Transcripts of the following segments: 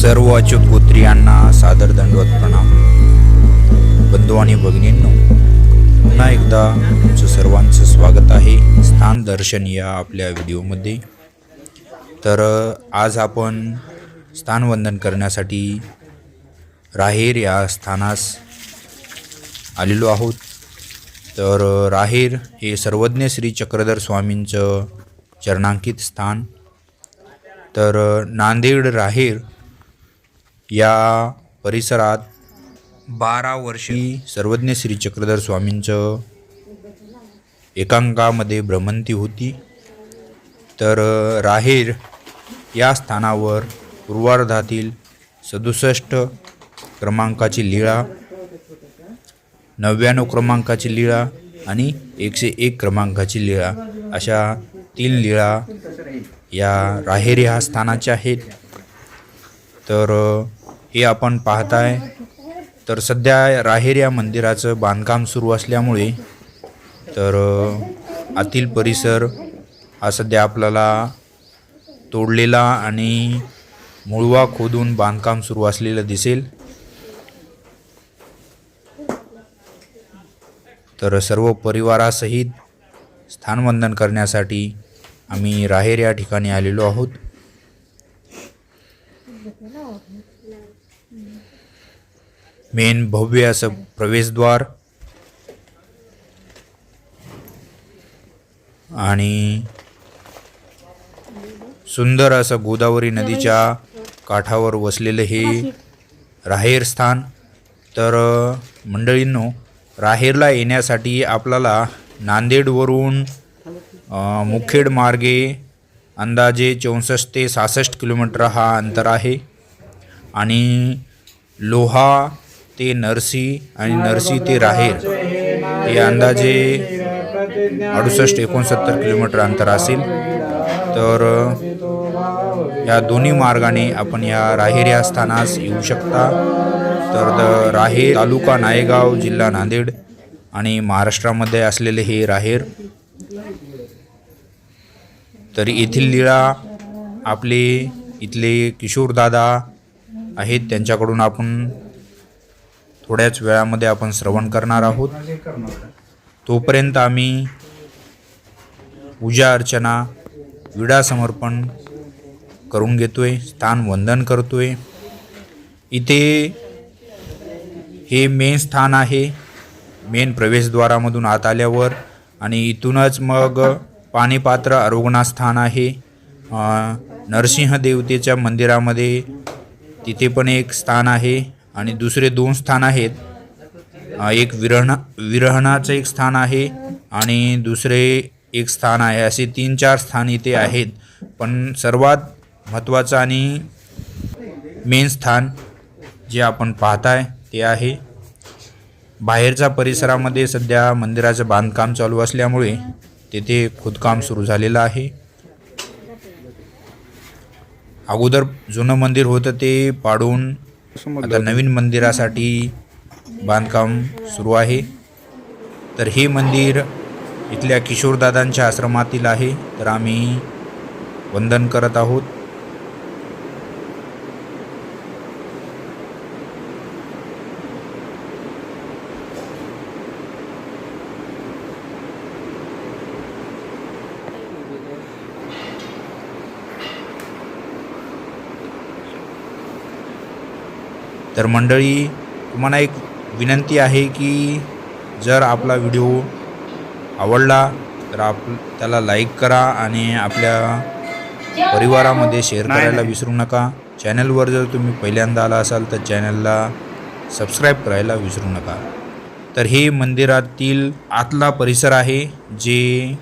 सर्व अच्युत गोत्रियांना सादर दंडवत प्रणाम. बंधू आणि भगिनींनो पुन्हा एकदा तुमचं सर्वांचं स्वागत आहे स्थान दर्शन या आपल्या व्हिडिओमध्ये. तर आज आपण स्थानवंदन करण्यासाठी राहेर या स्थानास आलेलो आहोत. तर राहेर हे सर्वज्ञ श्री चक्रधर स्वामींचं चरणांकित स्थान. तर नांदेड राहेर या परिसरात बारा वर्षी. सर्वज्ञ श्री चक्रधर स्वामींचं एकांकामध्ये भ्रमंती होती. तर राहेर या स्थानावर पूर्वार्धातील सदुसष्ट क्रमांकाची लीळा नव्याण्णव क्रमांकाची लीळा आणि एकशे एक क्रमांकाची लीळा अशा तीन लीळा या राहेरी ह्या स्थानाच्या आहेत. तर हे आपण पाहताय. तर सध्या राहेर या मंदिराचं बांधकाम सुरू असल्यामुळे तर आतील परिसर हा सध्या आपल्याला तोडलेला आणि मुळवा खोदून बांधकाम सुरू असलेलं दिसेल. तर सर्व परिवारासहित स्थानवंदन करण्यासाठी आम्ही राहेर या ठिकाणी आलेलो आहोत. मेन भव्य असं प्रवेशद्वार. आणि सुंदर असं गोदावरी नदीच्या काठावर वसलेलं हे राहेर स्थान. तर मंडळींनो राहेरला येण्यासाठी आपल्याला नांदेडवरून मुखेड मार्गे अंदाजे चौसष्ट ते सहासष्ट किलोमीटर हा अंतर आहे. आणि लोहा ते नरसी आणि नरसी ते राहेर. हे अंदाजे अडुसष्ट एकोणसत्तर किलोमीटर अंतर असेल. तर या दोन्ही मार्गाने आपण या राहेर या स्थानास येऊ शकता. तर द राहेर तालुका नायगाव जिल्हा नांदेड आणि महाराष्ट्रामध्ये असलेले हे राहेर. तर येथील लीळा आपले इथले किशोरदादा आहेत. त्यांच्याकडून आपण थोड्याच वेळामध्ये आपण श्रवण करणार आहोत. तोपर्यंत आम्ही पूजा अर्चना विडा समर्पण करून घेतोय स्थान वंदन करतोय. इथे हे मेन स्थान आहे मेन प्रवेशद्वारामधून आत आल्यावर आणि इथूनच मग पाणीपात्र अरोगणा स्थान आहे नरसिंह देवतेच्या मंदिरामध्ये तिथे पण एक स्थान आहे. आणि दुसरे दोन स्थान आहेत. एक विरहणा विरहणाचं एक स्थान आहे आणि दुसरे एक स्थान आहे. असे तीन चार स्थान इथे आहेत. पण सर्वात महत्त्वाचं आणि मेन स्थान जे आपण पाहताय ते आहे. बाहेरच्या परिसरामध्ये सध्या मंदिराचं बांधकाम चालू असल्यामुळे तेथे खोदकाम सुरू झालेलं आहे. अगोदर जुनं मंदिर होतं ते पाडून आता नवीन मंदिरासाठी बांधकाम सुरू आहे. तर हे मंदिर इथल्या किशोरदादांच्या आश्रमातील आहे. तर आम्ही वंदन करत आहोत. तर मंडळी तुम्हाला एक विनंती आहे की जर आपला व्हिडिओ आवडला तर आप त्याला लाईक करा आणि आपल्या परिवारामध्ये शेअर करायला विसरू नका. चॅनलवर जर तुम्ही पहिल्यांदा आला असाल तर चॅनलला सबस्क्राईब करायला विसरू नका. तर हे मंदिरातील आतला परिसर आहे जे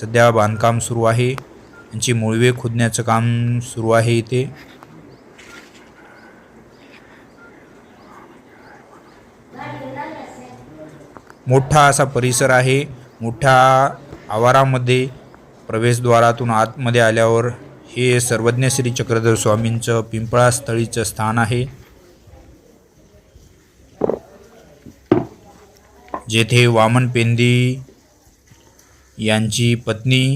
सध्या बांधकाम सुरू आहे. यांची मुळवे खोदण्याचं काम सुरू आहे इथे. मोठा असा परिसर आहे. मोठ्या आवारामध्ये प्रवेशद्वारातून आतमध्ये आल्यावर हे सर्वज्ञ श्री चक्रधर स्वामींचं पिंपळास्थळीचं स्थान आहे. जेथे वामन पेंदी यांची पत्नी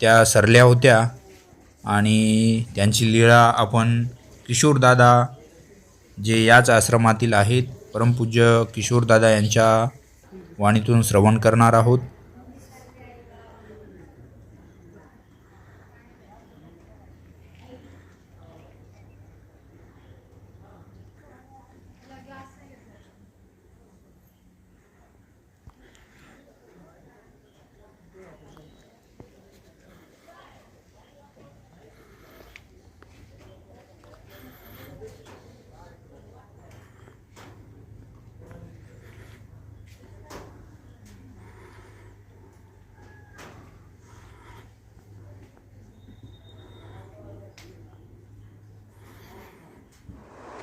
त्या सरल्या होत्या आणि त्यांची लीळा आपण किशोरदादा जे याच आश्रमातील आहेत परमपूज्य किशोरदादा यांच्या वाणीतून श्रवण करणार आहोत.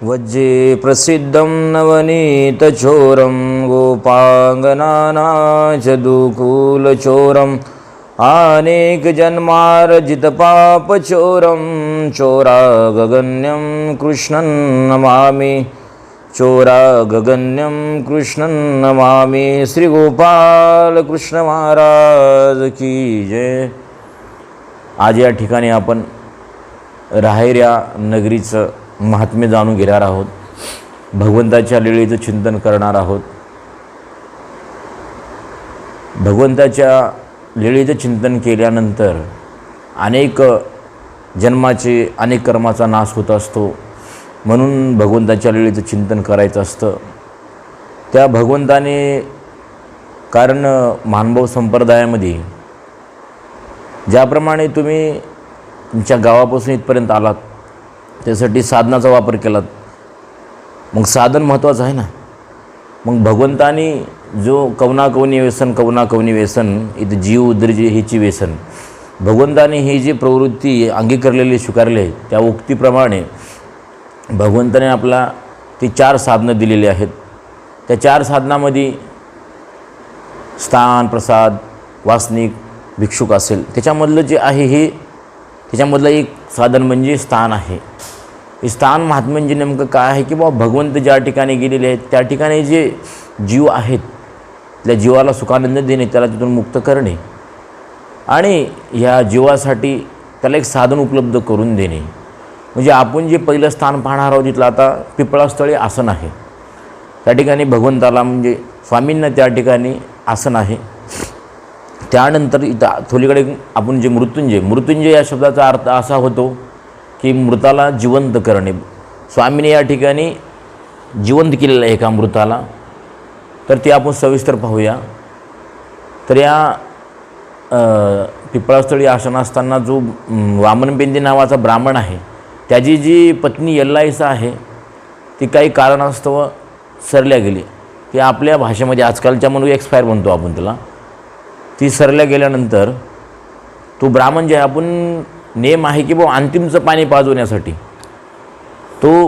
वज्जे प्रसिद्धं नवनीतचोरं गोपाङ्गनानाचदुकूलचोरम् अनेकजन्मार्जितपापचोरं चोरागगन्यं कृष्णं नमामि चोरागगन्यं कृष्णं नमामि श्रीगोपालकृष्णमहाराज की जय। आज या ठिकाणी आपण राहेऱ्या नगरीचं महात्म्य जाणून घेणार आहोत. भगवंताच्या लीळेचं चिंतन करणार आहोत. भगवंताच्या लीळेचं चिंतन केल्यानंतर अनेक जन्माचे अनेक कर्माचा नाश होत असतो. म्हणून भगवंताच्या लीळेचं चिंतन करायचं असतं. त्या भगवंताने कारण मानभाव संप्रदायामध्ये ज्याप्रमाणे तुम्ही तुमच्या गावापासून इथपर्यंत आलात त्यासाठी साधनाचा वापर केला. मग साधन महत्त्वाचं आहे ना? मग भगवंतानी जो कवनाकवनी व्यसन कवनाकवनी व्यसन इथं जीव उदर्जी हिची व्यसन भगवंताने ही जी प्रवृत्ती अंगीकारलेली स्वीकारली आहे त्या उक्तीप्रमाणे भगवंताने आपला ती चार साधनं दिलेली आहेत. त्या चार साधनामध्ये स्थान प्रसाद वासनिक भिक्षुक असेल. त्याच्यामधलं जे आहे हे त्याच्यामधलं एक साधन म्हणजे स्थान आहे. स्थान महात्म्यांचे म्हणजे नेमकं काय आहे की बाबा भगवंत ज्या ठिकाणी गेलेले आहेत त्या ठिकाणी जे जीव आहेत त्या जीवाला सुखानंद देणे त्याला तिथून मुक्त करणे आणि ह्या जीवासाठी त्याला एक साधन उपलब्ध करून देणे. म्हणजे आपण जे पहिलं स्थान पाहणार आहोत तिथलं आता पिपळास्थळी आसन आहे. त्या ठिकाणी भगवंताला म्हणजे स्वामींना त्या ठिकाणी आसन आहे. त्यानंतर इथं थोलीकडे आपण जे मृत्युंजय मृत्युंजय या शब्दाचा अर्थ असा होतो की मृताला जिवंत करणे. स्वामीने या ठिकाणी जिवंत केलेलं आहे एका मृताला. तर ते आपण सविस्तर पाहूया. तर या पिपळास्थळी आसन असताना जो म, वामनपेंदी नावाचा ब्राह्मण आहे त्याची जी पत्नी यल्लाईसा आहे ती काही कारणास्तव सरल्या गेली. ती आपल्या भाषेमध्ये आजकालच्या म्हणून एक्सपायर म्हणतो आपण त्याला. ती सरल्या गेल्यानंतर तो ब्राह्मण जे आहे आपण नेम आहे की बुवा अंतिमचं पाणी पाजवण्यासाठी. तो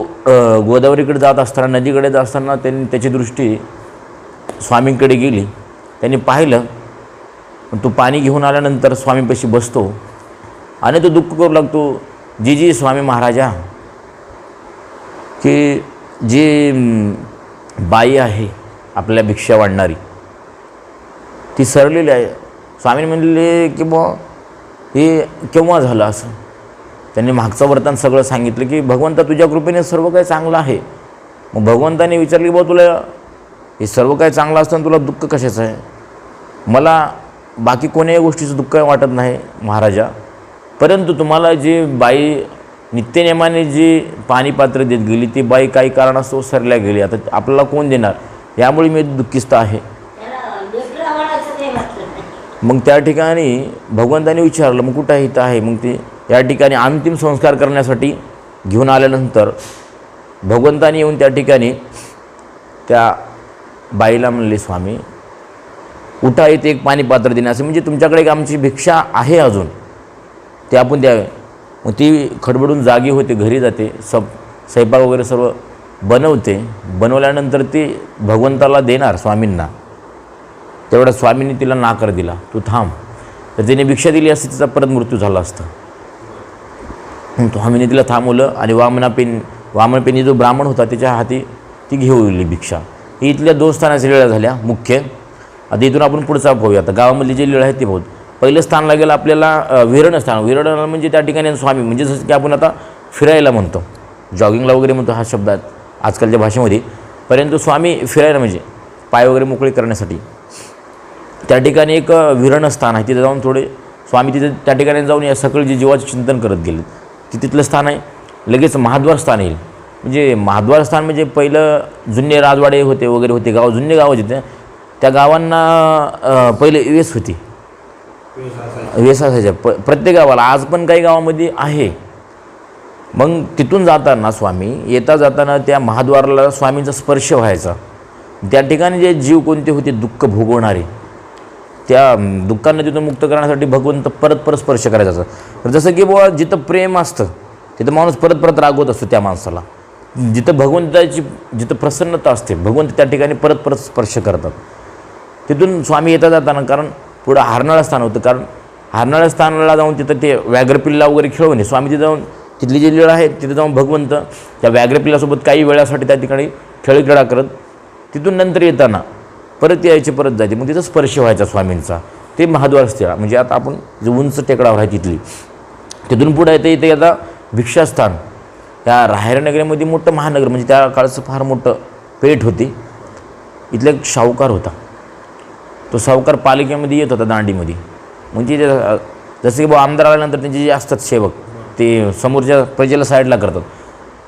गोदावरीकडे जात असताना नदीकडे जात असताना त्यांनी त्याची दृष्टी स्वामींकडे गेली. त्यांनी पाहिलं पण तो पाणी घेऊन आल्यानंतर स्वामीपाशी बसतो. आणि तो दुःख करू लागतो जी जी स्वामी महाराजा की जी बाई आहे आपल्या भिक्षा वाढणारी ती सरलेली आहे. स्वामीने म्हणले की बुवा हे केव्हा झालं असं? त्यांनी मागचं वर्तन सगळं सांगितलं की भगवंता तुझ्या कृपेने सर्व काही चांगलं आहे. मग भगवंताने विचारलं की बुवा तुला हे सर्व काही चांगलं असतं तुला दुःख कशाचं आहे? मला बाकी कोण्याही गोष्टीचं दुःख वाटत नाही महाराजा. परंतु तुम्हाला जी बाई नित्यनेमाने जी पाणी पात्र देत गेली ती बाई काही कारणास्तव सरल्या गेली. आता आपल्याला कोण देणार? यामुळे मी दुःखिस्त आहे त्याला लेकरं आवडायचं नाही म्हटलं मग त्या ठिकाणी भगवंताने विचारलं मग कुठं इथं आहे? मग ते या ठिकाणी अंतिम संस्कार करण्यासाठी घेऊन आल्यानंतर भगवंताने येऊन त्या ठिकाणी त्या बाईला म्हणले स्वामी उठा इथे एक पाणी पात्र देण्याचं म्हणजे तुमच्याकडे एक आमची भिक्षा आहे अजून. ते आपण द्यावे मग ती खडबडून जागी होते घरी जाते सब स्वयंपाक वगैरे सर्व बनवते. बनवल्यानंतर ती भगवंताला देणार स्वामींना. तेवढ्या स्वामींनी तिला नाकार दिला. तू थांब. तर तिने भिक्षा दिली असती तिचा परत मृत्यू झाला असता. स्वामीने तिला थांबवलं आणि वामनापेन वामनपेनी जो ब्राह्मण होता त्याच्या हाती ती घेऊ गेली भिक्षा. ही इथल्या दोन स्थानाच्या लीळा झाल्या. मुख्य. आता इथून आपण पुढचा पाहूया. आता गावामधली जे लीळा आहेत ते पाहू पहिलं स्थान लागेल आपल्याला विरण स्थान. विरण म्हणजे त्या ठिकाणी स्वामी. म्हणजे जसं की आपण आता फिरायला म्हणतो. जॉगिंगला वगैरे म्हणतो हा शब्द आजकालच्या भाषेमध्ये. परंतु स्वामी फिरायला म्हणजे पाय वगैरे मोकळे करण्यासाठी. त्या ठिकाणी एक विरण स्थान आहे. तिथे जाऊन थोडे स्वामी तिथे त्या ठिकाणी जाऊन या सकाळी जे जीवाचे चिंतन करत गेले. ते तिथलं स्थान आहे. लगेच महाद्वार स्थान येईल. म्हणजे महाद्वार स्थान म्हणजे पहिलं जुने राजवाडे होते वगैरे होते. गाव जुने गाव होते त्या गावांना पहिले वेस होती. वेस असायच्या. प प्रत्येक गावाला. आज पण काही गावामध्ये आहे. मग तिथून जाताना स्वामी येता जाताना त्या महाद्वाराला स्वामींचा स्पर्श व्हायचा. त्या ठिकाणी जे जीव कोणते होते दुःख भोगवणारे. त्या दुःखांना तिथून मुक्त करण्यासाठी भगवंत परत परत स्पर्श करायचा असं. तर जसं की बुवा जिथं प्रेम असतं तिथं माणूस परत परत रागवत असतो त्या माणसाला. जिथं भगवंताची जिथं प्रसन्नता असते भगवंत त्या ठिकाणी परत परत स्पर्श करतात. तिथून स्वामी येता जाताना कारण पुढं हारनाळं स्थान होतं कारण हारणाळ्या स्थानाला जाऊन तिथं ते व्याघ्रपिल्ला वगैरे खेळवणे स्वामी तिथे जाऊन तिथली जी लीळ आहे तिथे जाऊन भगवंत त्या व्याघ्रपिल्लासोबत काही वेळासाठी त्या ठिकाणी खेळखेळा करत तिथून नंतर येताना परत यायची परत जायचे. मग तिथं स्पर्श व्हायचा स्वामींचा. ते महाद्वारस्थळ म्हणजे आता आपण जे उंच टेकडावर आहे तिथली तिथून पुढे येते इथे आता भिक्षास्थान. या राहेरनगरीमध्ये मोठं महानगर म्हणजे त्या काळचं फार मोठं पेठ होती. इथला एक सावकार होता. तो सावकार पालिकेमध्ये येत होता दांडीमध्ये. म्हणजे जसं की बा आमदार आल्यानंतर त्यांचे जे असतात सेवक ते समोरच्या प्रजेला साईडला करतात.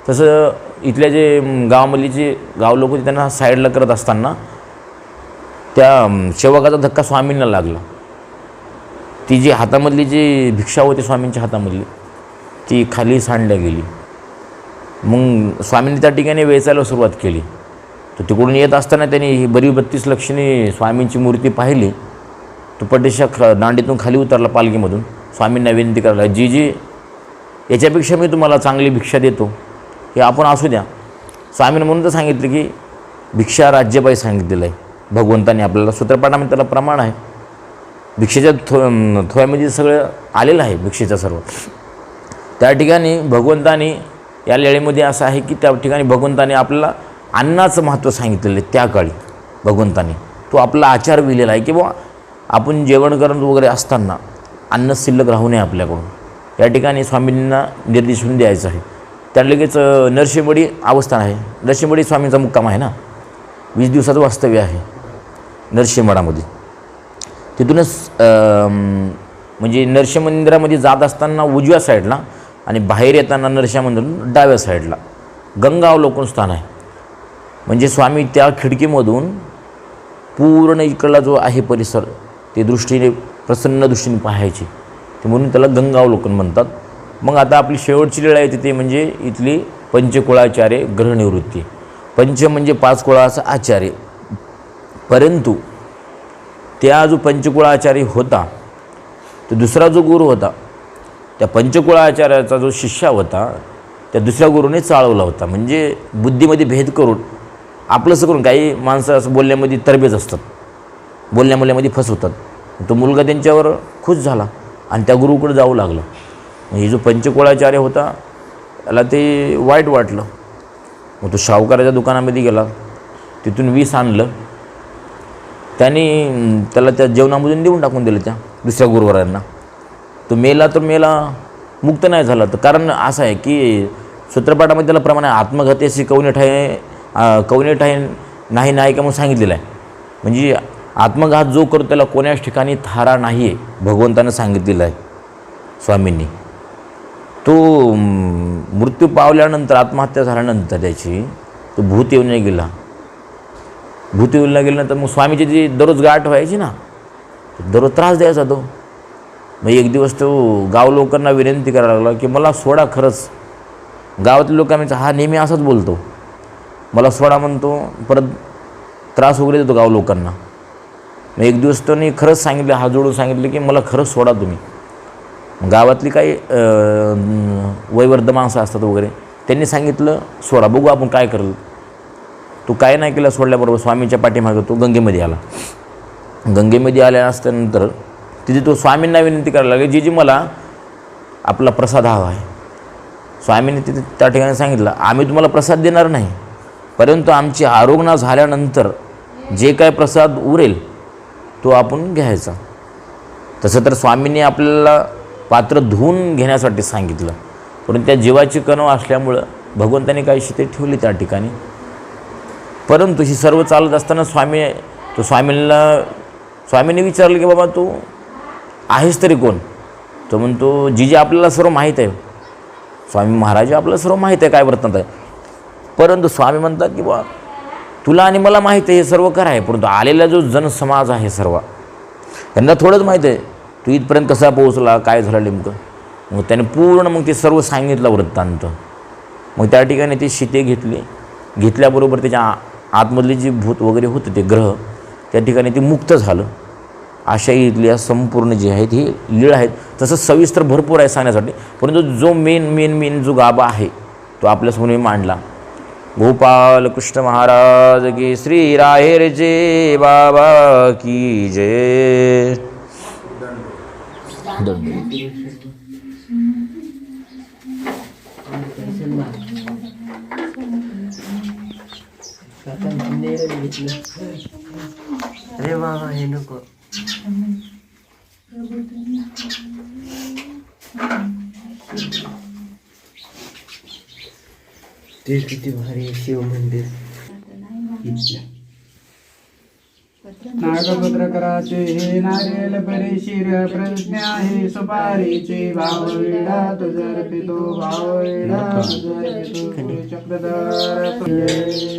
तसं इथल्या जे म, जे गाव लोक होते त्यांना साईडला करत असताना त्या शेवगाचा सेवकाचा धक्का स्वामींना लागला. ती जी हातामधली जी भिक्षा होती स्वामींच्या हातामधली ती खाली सांडल्या गेली. मग स्वामींनी त्या ठिकाणी वेचायला सुरुवात केली. तर तिकडून येत असताना त्यांनी ही बरी बत्तीस लक्षणी स्वामींची मूर्ती पाहिली. तो पटेशा ख दांडीतून खाली उतरला पालखीमधून. स्वामींना विनंती करायला जी जी याच्यापेक्षा मी तुम्हाला चांगली भिक्षा देतो. हे आपण असू द्या. स्वामीनं म्हणून तर सांगितलं की भिक्षा राज्यबाई सांगितलेलं आहे. भगवंताने आपल्याला सूत्रपाठामध्ये त्याला प्रमाण आहे. भिक्षेच्या थो थोयामध्ये सगळं आलेलं आहे भिक्षेचं सर्व. त्या ठिकाणी भगवंताने या लेळीमध्ये असं आहे की त्या ठिकाणी भगवंताने आपल्याला अन्नाचं महत्त्व सांगितलेलं आहे त्या काळी. भगवंताने. तो आपला आचार विलेला आहे की बुवा आपण जेवण करत वगैरे असताना अन्न शिल्लक राहू नये आपल्याकडून. या ठिकाणी स्वामींना निर्देशून द्यायचं आहे. त्या लगेच अं, अवस्थान आहे. नरसिंहवाडी स्वामींचा मुक्काम आहे ना? वीस दिवसाचं वास्तव्य आहे. नरसिंहवाडामध्ये. तिथूनच म्हणजे नरसिंह मंदिरामध्ये जात असताना उजव्या साईडला आणि बाहेर येताना नरसिंह डाव्या साईडला गंगा अवलोकन स्थान आहे. म्हणजे स्वामी त्या खिडकीमधून पूर्ण इकडला जो आहे परिसर ते दृष्टीने प्रसन्न दृष्टीने पाहायचे. ते म्हणून त्याला गंगा अवलोकन म्हणतात. मग आता आपली शेवटची लीळा येते ते म्हणजे इथली पंचकुळाचार्य ग्रहनिवृत्ती पंच म्हणजे पाच कुळाचा आचार्य. परंतु त्या जो पंचकुळाचार्य होता तो दुसरा जो गुरु होता त्या पंचकुळाचार्याचा जो शिष्या होता त्या दुसऱ्या गुरुने चाळवला होता. म्हणजे बुद्धीमध्ये भेद करून आपलंसं करून काही माणसं असं बोलण्यामध्ये तरबेज असतात. बोलण्या बोलण्यामध्ये फसवतात. तो मुलगा त्यांच्यावर खुश झाला आणि त्या गुरुकडे जाऊ लागला. मग हे जो पंचकुळाचार्य होता त्याला ते वाईट वाटलं. मग तो शाहूकाराच्या दुकानामध्ये गेला. तिथून वीस आणलं. त्यांनी त्याला त्या जेवणामधून देऊन टाकून दिलं त्या दुसऱ्या गुरुवारांना. तो मेला तर मेला मुक्त नाही झाला तर कारण असं आहे की सूत्रपाठामध्ये त्याला प्रमाण आहे आत्मघात्याशी कवने आहे अं, आहे ठाई नाही नाही का म्हणून सांगितलेलं आहे. म्हणजे आत्मघात जो करतो त्याला कोण्याच ठिकाणी थारा नाही आहे भगवंतानं सांगितलेलं आहे स्वामींनी. तो मृत्यू पावल्यानंतर आत्महत्या झाल्यानंतर त्याची तो भूत येऊन नाही गेला. भूत गेल्यानंतर मग स्वामीची जी दररोज गाठ व्हायची ना दररोज त्रास द्यायचा तो. मग एक दिवस तो गाव लोकांना विनंती करायला लागला की मला सोडा खरंच. गावातील लोकांना हा नेहमी असाच बोलतो. मला सोडा म्हणतो. परत त्रास वगैरे देतो गाव लोकांना. मग एक दिवस त्यांनी खरंच सांगितलं हात जोडून सांगितलं की मला खरंच सोडा तुम्ही. गावातली काही वयवर्ध माणसं असतात वगैरे त्यांनी सांगितलं सोडा बघू आपण काय करेल. तो काय नाही केलं सोडल्याबरोबर स्वामीच्या पाठीमागं तो गंगेमध्ये आला. गंगेमध्ये आल्या असल्यानंतर तिथे तो स्वामींना विनंती करायला लागेल जी जी मला आपला प्रसाद हवा आहे. स्वामींनी तिथे त्या ठिकाणी सांगितलं आम्ही तुम्हाला प्रसाद देणार नाही परंतु आमची आरोग्य झाल्यानंतर जे काय प्रसाद उरेल तो आपण घ्यायचा. तसं तर स्वामींनी आपल्याला पात्र धुवून घेण्यासाठी सांगितलं परंतु त्या जीवाची कणव असल्यामुळं भगवंताने काही शिते ठेवली त्या ठिकाणी. परंतु ही सर्व चालत असताना स्वामी तो स्वामींना स्वामींनी विचारलं की बाबा तू आहेस तरी कोण? तो म्हणतो जीजी आपल्याला सर्व माहीत आहे. स्वामी महाराज आपल्याला सर्व माहीत आहे काय वर्तनात आहे. परंतु स्वामी म्हणतात की बा तुला आणि मला माहीत आहे हे सर्व खरं आहे. परंतु आलेला जो जनसमाज आहे सर्व त्यांना थोडंच माहीत आहे. तू इथपर्यंत कसा पोहोचला काय झालं नेमकं? मग त्याने पूर्ण मग ते सर्व सांगितलं वृत्तांत. मग त्या ठिकाणी ती शिते घेतली. घेतल्याबरोबर त्याच्या आतमधले जे भूत वगैरे होते ते ग्रह त्या ठिकाणी ते मुक्त झालं. अशा इथल्या संपूर्ण जे आहेत हे लीळ आहेत. तसं सविस्तर भरपूर आहे सांगण्यासाठी. परंतु जो मेन मेन मेन जो गाभा आहे तो आपल्यासमोर मी मांडला. गोपाल कृष्ण महाराज की श्री राहेरचे बाबा की जय दंड. अरे बाबा हे नको ते किती भारी आहे शिव मंदिर नागपत्र कराचे हे नारियल परे शिर प्रज्ञा हे सुपारीचे भाव वेडा तुझर पितो भाव तुझर पितो चक्रधर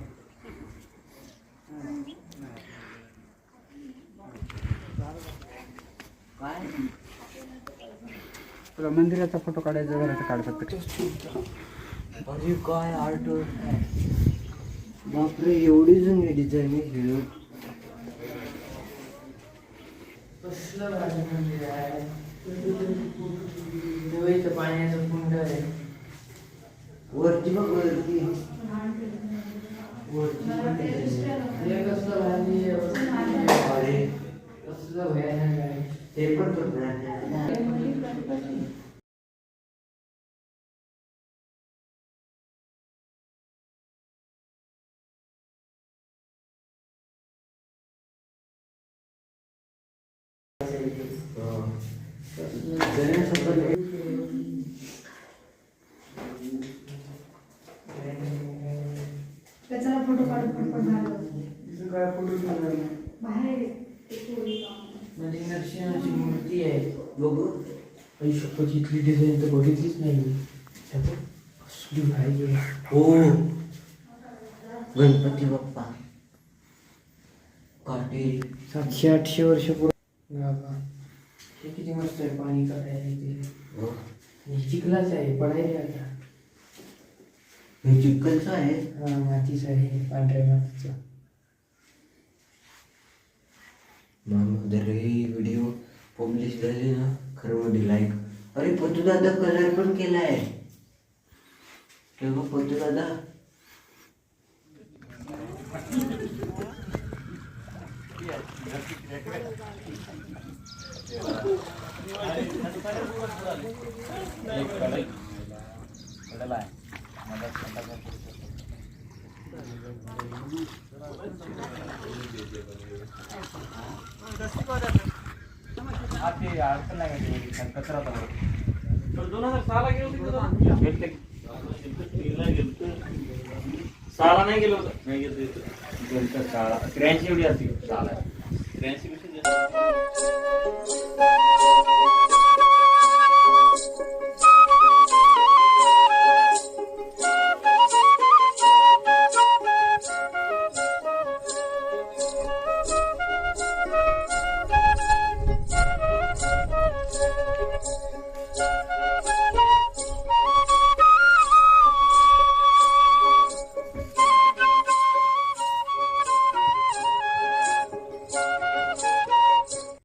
मंदिराचा फोटो काढायचा घराचा काढतात अरे काय आर्ट बापरे एवढी जुनी डिझाईन आहे हिरो पाण्याचं कुंड आहे. वरती बघ वरती. वरती. हे कसलं ते पण त्याचा फोटो काढून पण बाहेर मध्ये नरसिंहाची मूर्ती आहे. बघू. आई शपथ इथली डिझाईन तर बघितलीच नाही कसली भारी हो. गणपती बाप्पा. काटेरी. सातशे आठशे वर्ष पूर्व हे किती मस्त आहे पाणी काढायला इथे आणि चिखलाच आहे पडायला आता. हे चिकलचं आहे? हा मातीच आहे पांढऱ्या मातीचं. मग जर हे व्हिडिओ पब्लिश झाले ना खरं मध्ये लाईक अरे पतू दादा कलर पण केलाय. हे बघ पतू दादा साला नाही गेलो होतं नाही गेलो होतं शाळा त्र्याऐंशी एवढी असते शाळा त्र्याऐंशी Thank you.